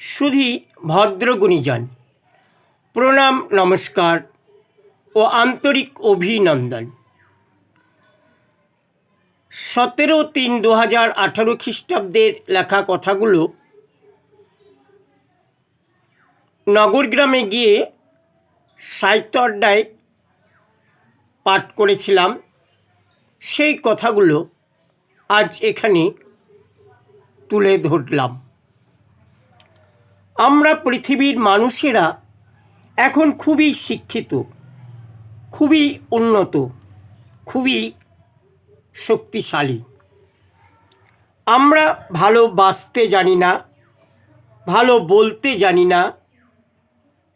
সুধী ভদ্রগুণীজন। প্রণাম, নমস্কার ও আন্তরিক অভিনন্দন। সতেরো তিন দু হাজার আঠারো খ্রিস্টাব্দের লেখা কথাগুলো নগরগ্রামে গিয়ে সাহিত্য আড্ডায় পাঠ করেছিলাম। সেই কথাগুলো আজ এখানে তুলে ধরলাম। আমরা পৃথিবীর মানুষেরা এখন খুবই শিক্ষিত, খুবই উন্নত, খুবই শক্তিশালী। আমরা ভালো বাঁচতে জানি না, ভালো বলতে জানি না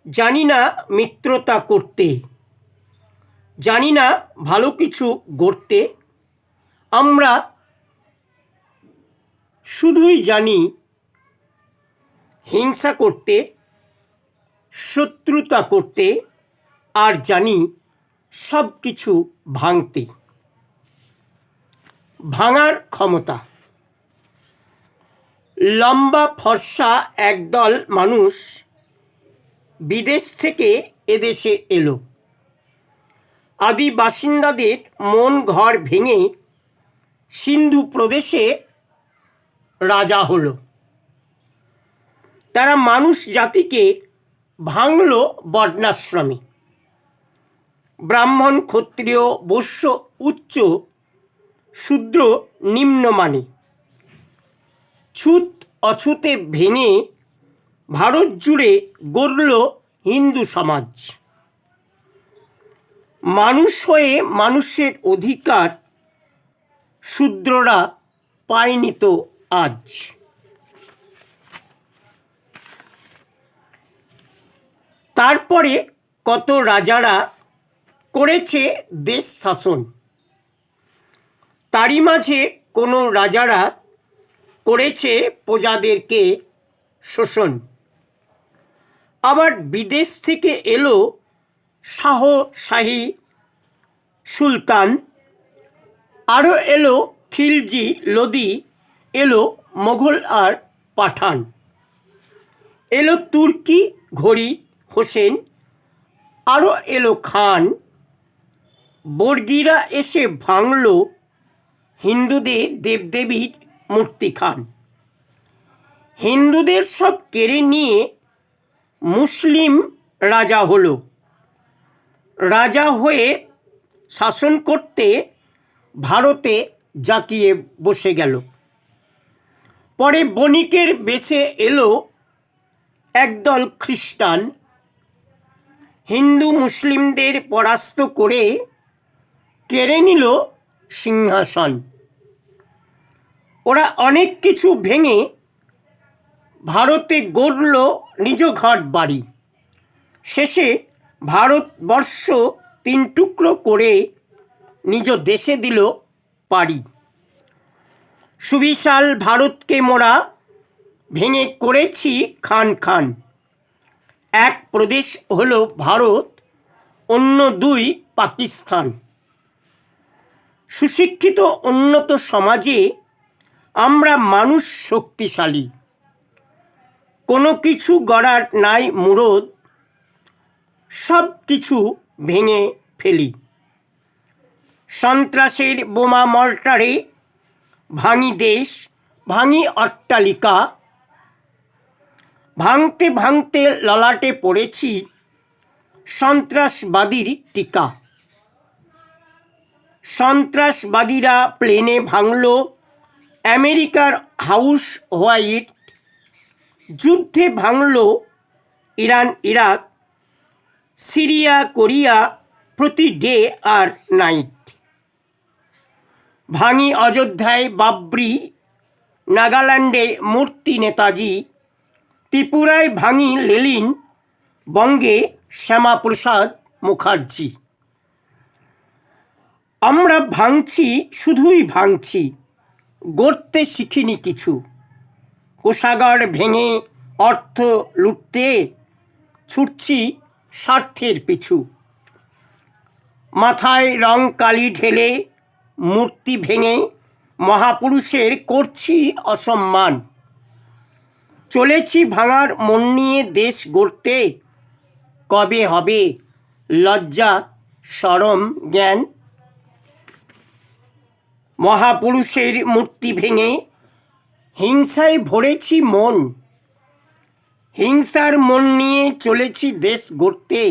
জানি না মিত্রতা করতে, জানি না ভালো কিছু গড়তে। আমরা শুধুই জানি হিংসা করতে, শত্রুতা করতে, আর জানি সব কিছু ভাঙতে। ভাঙার ক্ষমতা। লম্বা ফর্সা একদল মানুষ বিদেশ থেকে এদেশে এলো। আদি বাসিন্দাদের মন ঘর ভেঙে সিন্ধু প্রদেশে রাজা হলো। তারা মানুষ জাতিকে ভাঙল বর্ণাশ্রমে। ব্রাহ্মণ, ক্ষত্রিয়, বৈশ্য, উচ্চ, শূদ্র, নিম্নমানে। ছুত অছুতে ভেঙে ভারত জুড়ে গড়ল হিন্দু সমাজ। মানুষ হয়ে মানুষের অধিকার শূদ্ররা পায়নি তো আজ। তারপরে কত রাজারা করেছে দেশ শাসন। তারই মাঝে কোনো রাজারা করেছে প্রজাদেরকে শোষণ। আবার বিদেশ থেকে এলো শাহ শাহী সুলতান আরও এলো খিলজি লোদি, এলো মোঘল আর পাঠান। এলো তুর্কি ঘড়ি হোসেন আরও এলো খান। বর্গিরা এসে ভাঙল হিন্দুদের দেবদেবীর মূর্তি খান। হিন্দুদের সব কেড়ে নিয়ে মুসলিম রাজা হলো। রাজা হয়ে শাসন করতে ভারতে জাঁকিয়ে বসে গেল। পরে বণিকের বেশে এলো একদল খ্রিস্টান। হিন্দু মুসলিমদের পরাস্ত করে কেড়ে নিল সিংহাসন। ওরা অনেক কিছু ভেঙে ভারতে গড়ল নিজ ঘর বাড়ি। শেষে ভারতবর্ষ তিন টুকরো করে নিজ দেশে দিল পারি সুবিশাল ভারতকে মোরা ভেঙে করেছি খান খান। এক প্রদেশ হলো ভারত, অন্য দুই পাকিস্তান। সুশিক্ষিত উন্নত সমাজে আমরা মানুষ শক্তিশালী। কোনো কিছু গড়ার নাই মুরদ, সব কিছু ভেঙে ফেলি। সন্ত্রাসের বোমা মর্টারে ভাঙি দেশ, ভাঙি অট্টালিকা ভাঙতে ভাঙতে ললাটে পড়েছি সন্ত্রাসবাদীর টিকা। সন্ত্রাসবাদীরা প্লেনে ভাঙল আমেরিকার হাউস হোয়াইট, যুদ্ধে ভাঙল ইরান, ইরাক, সিরিয়া, কোরিয়া প্রতি ডে আর নাইট। ভাঙি অযোধ্যায় বাবরি, নাগাল্যান্ডে মূর্তি নেতাজি ত্রিপুরায় ভাঙি লেলিন, বঙ্গে শ্যামাপ্রসাদ মুখার্জি। আমরা ভাঙছি, শুধুই ভাঙছি, গড়তে শিখিনি কিছু। কোষাগার ভেঙে অর্থ লুটতে ছুটছি স্বার্থের পিছু। মাথায় রং কালি ঢেলে মূর্তি ভেঙে মহাপুরুষের করছি অসম্মান। চলেছি ভাঙার মন নিয়ে দেশ গড়তে। কবে হবে? লজ্জা, সরম, জ্ঞান? মহাপুরুষের মূর্তি ভেঙে হিংসায় ভরেছি মন। হিংসার মন নিয়ে চলেছি দেশ গড়তে।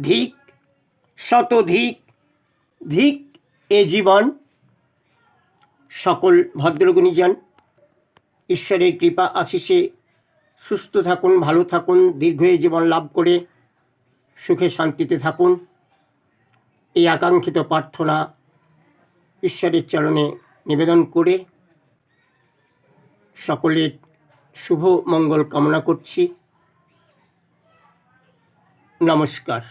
ধিক, শতধিক, ধিক এ জীবন। সকল ভদ্রগুণীজন ঈশ্বরের কৃপা আশিসে সুস্থ থাকুন, ভালো থাকুন দীর্ঘ জীবন লাভ করে সুখে শান্তিতে থাকুন। এই আকাঙ্ক্ষিত প্রার্থনা ঈশ্বরের চরণে নিবেদন করে সকলের শুভ মঙ্গল কামনা করছি। নমস্কার।